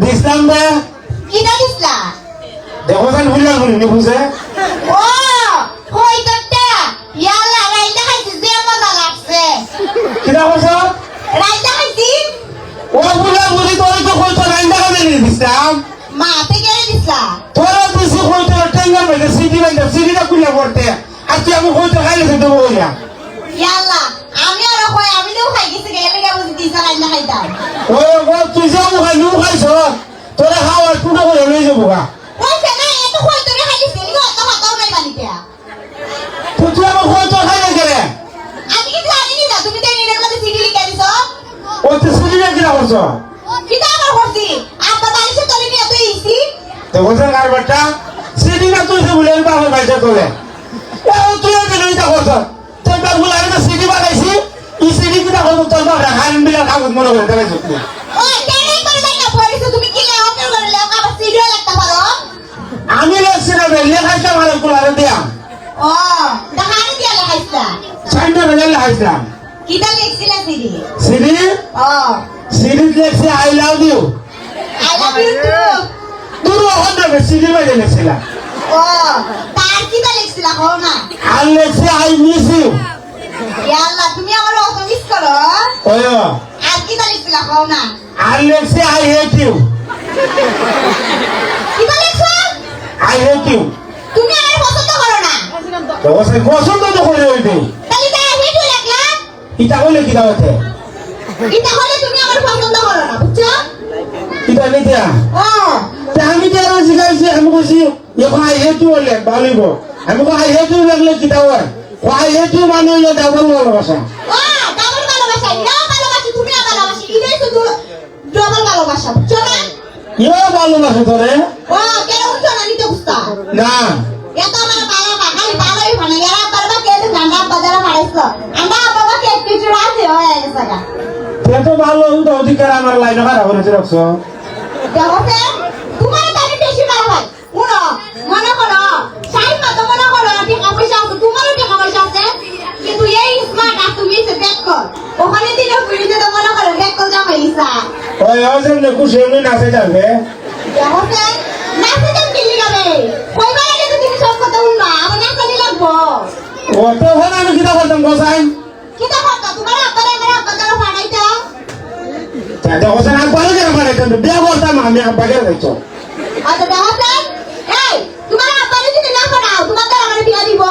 দিছিলাম দে? কিটা দিছলা দেখো যেন বুঝলাম শুনি বুঝে ও কই তত্তা ইয়ালা রাইতা খাইছি যে মজা লাগছে। কিনা বছর রাইতা খাইছি ও বুঝলাম বুঝি তোর তো কইতো নাই দেখা দেনি দিছিলাম। মা থেকে দিছলা? তোরা দিছি কইতো টেঙ্গা বাইতে সিটি বাইতে সিটিটা খুলে পড়তে। আর তুই আমি কইতো খাইলে সে দেবো না ইয়ালা আমি আর কই আমি তো খাই গেছি গেলে গে বুঝি দিছা রাইতা খাইতাম ও ও তুই যে খাই নু খাইছ তোরা খাওয়ার টুটো করে লই যাব গা। ওই সেনা এত কই তোরে খাই গেছি গো তো হাতাও নাই বানিতে তুই তুই আমার কইতো খাইলে গেলে আমি কি জানি না তুমি তো এর মধ্যে সিডি লিখে দিছো ও তুই সিটিটা কিনা করছ কিটা আমার করছি আব্বা বাড়িতে তোরে নিয়ে তুই ইসি তো সিটিটা তুই সে বলে বাবা তোলে। তুই কেন এটা করছ তোর বাবু লাগে না বানাইছি। ই সিটি কিনা করছ তোর বাবা খান বিলা কাগজ মনে করে পারো? আমি লেখছি না লেখাইছিলাম ভালো কুলারে দিয়া। ও দাহানি দিয়া লেখাইছা সাইনটা বেলে লেখাইছিলাম কিটা লিখছিলা সিডি সিটি ও। সিটি লেখছি I love you. I love you too. ওখান থেকে সিটি বাইরে লেখছিলাম ও তার কিটা লিখছিলা কও না? আর লেখছি আই মিস ইউ। ইয়াল্লা তুমি আমার অত মিস করো। ওই আর কও না? আর লেখছি আই হেট ইউ কিটা লিখছো? আই হেট ইউ তুমি আমার পছন্দ করো না। তো সে পছন্দ তো করে ওইতে তাহলে তাই আমি তো লিখলা? ইটা কইলে কিটা হতে এটা হলে তুমি আমার পছন্দ করো না বুঝছ? ইটা নিতিয়া তা আমি যে আর শিখাইছি আমি কইছি এখন আই হেট ইউ লেখ ভালিব আমি কই আই হেট ইউ লেখলে কিটা হয় ইউ মানে হইলে ডাবল ভালোবাসা ডাবল ভালোবাসা না ভালোবাসি তুমি না ভালোবাসি এটাই শুধু ডবল ভালোবাসা বুঝছ না? ইয়ে ভালোবাসা তোরে ও কেন বুঝছ না নিতে বুঝতা না। এত আমার বাবা খালি বাবাই মানে। এরা বাবা কে তো গান্ডা বাজারে মারাইছো আমরা বাবা কে? কিছু রাতে হয়ে গেছে গা তো ভালো তো অধিকার আমার লাইন খারাপ হয়েছে রাখছো দেখো তোমার তাহলে বেশি ভালো হয় উনো মনে করো সাই মতো মনে করো টাকা পয়সা আছে তোমারও টাকা পয়সা আছে কিন্তু এই স্মার্ট আর তুমি সে ব্যাক কর ওখানে দিলে পুলিশে তো মনে করো ব্যাক কর জামা ইসা ওই ওই যেমনি খুশি এমনি নাচে যাবে দেখো নাচে যাম কিলি যাবে কইবার আগে তো তুমি আমার নাচানি লাগবো ও তো ওখানে আমি গোসাই? কিতা তোমার আমার ফাড়াইতা কেন বিয়া করতাম আমি আব্বাকে যাইছো আচ্ছা দেখো এই তোমার আব্বারে যদি না ফাড়াও তোমার দ্বারা আমার বিয়া দিব।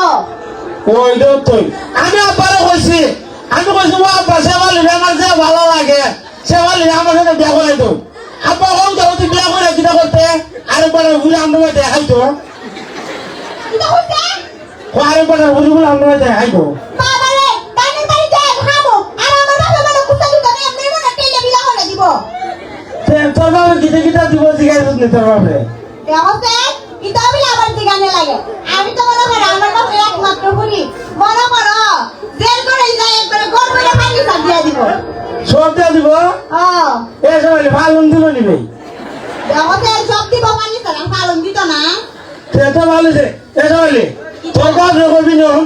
ওই তো আমি আব্বারে কইছি আমি কইছি ও আব্বা সেবালি আমার যে ভালো লাগে সেবালি আমার সাথে বিয়া করে তো। আব্বা কম তো তুই বিয়া করে কিটা করতে? আরেকবার ঘুরে আমরা কিতা কইছে আরেকবার ঘুরে ঘুরে আমরা বাবা বিলা করে দিব। তোর বাবা কিটা কিটা দিব জিজ্ঞাসা নি তোর বিলা লাগে? আমি তো মনে করো আমার বাবা একমাত্র বলি মনে করো জেল করে যায় একবারে ফাঁকি সাপ দিব। সব দিব ও এ সেবালি ফালুন দিব নিবে সব দিব পানি তারা পালন দিত না সেটা ভালো তোর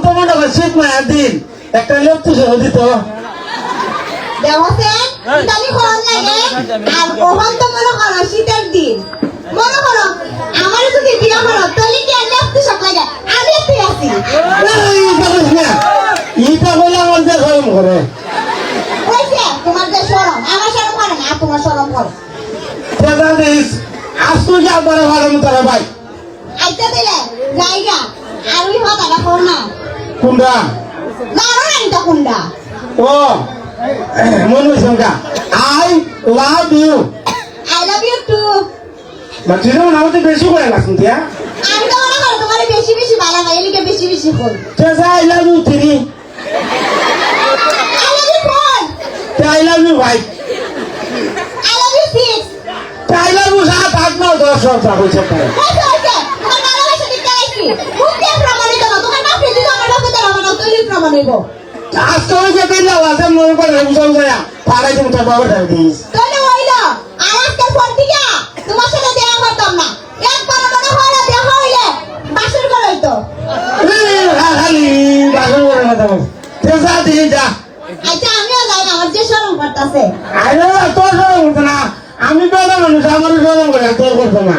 তো মনে কর শীত মায়ের দিন একটা লোক তো সহ দিত মনে শীতের দিন মনে করো আমার যদি বিয়া করো তাহলে কি আর লেফট সব লাগে আমি একটু আছি এইটা বলে আমার যে করে কইছে তোমার যে শরম আমার শরম করে না তোমার শরম করে সেটা দিস আজ তুই যা বড় ভালো তারা ভাই আইতে দিলে জায়গা আর ওই কথাটা কও না কোনটা? জানো না এটা কোনটা ও মন হইছে I love you I love you too তুই যেমন আমাদের বেশি করে লাগছেন তিয়া আমি তো মনে করো তোমার বেশি বেশি ভালো লাগে এলিকে বেশি বেশি কই তুই I love you three I love you four I love you five I love you six I love you সাত আট নয় দশ সব হয়েছে হয়েছে হয়েছে প্রমাণিত না আজকে ওই পেলে আছে মনে করে বুঝল যায় পাড়াই তুমি তোর বাবা দিস তাহলে হইল আর আজকের পর থেকে তোমার সাথে দেখা করতাম না একবার মনে হয় না দেখা হইলে বাসর করে হইতো খালি বাসন করে না তুমি যা দিয়ে যা আচ্ছা পারতাছে আরে, তোর সরম হতো না। আমি বেদা মানুষ, আমার সরম করে তোর করতো না।